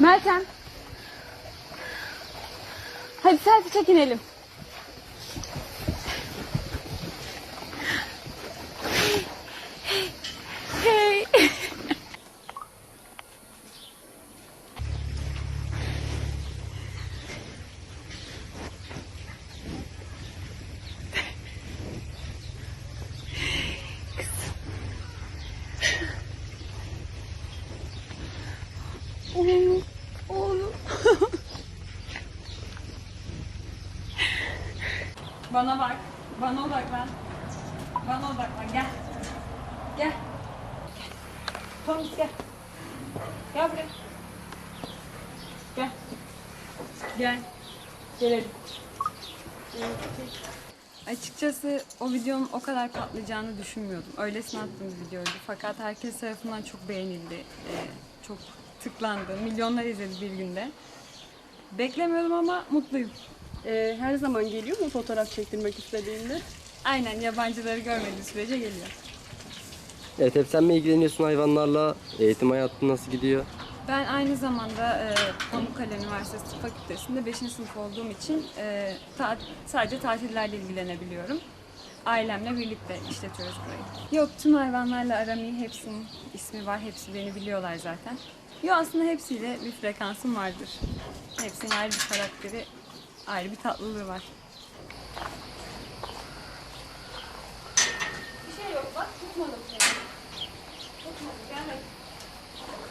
Meltem. Hadi selfie çekinelim. Oğlum, oğlum. Bana bak. Bana odaklan. Bana odaklan. Gel. Gel. Thomas gel. Gel buraya. Gel. Gel. Gelelim. Açıkçası o videonun o kadar patlayacağını düşünmüyordum. Öylesine attığım bir videoydu. Fakat herkes tarafından çok beğenildi. Ee, çok tıklandı. Milyonlar izledi bir günde. Beklemiyordum ama mutluyum. Ee, her zaman geliyor mu fotoğraf çektirmek istediğinde? Aynen yabancıları görmediği sürece geliyor. Evet hep sen mi ilgileniyorsun hayvanlarla? Eğitim hayatı nasıl gidiyor? Ben aynı zamanda e, Pamukkale Üniversitesi Tıp Fakültesi'nde 5. sınıf olduğum için e, ta- sadece tatillerle ilgilenebiliyorum. Ailemle birlikte işletiyoruz burayı. Yok tüm hayvanlarla aram iyi. Hepsinin ismi var. Hepsi beni biliyorlar zaten. Yok aslında hepsiyle bir frekansım vardır. Hepsinin ayrı bir karakteri, ayrı bir tatlılığı var.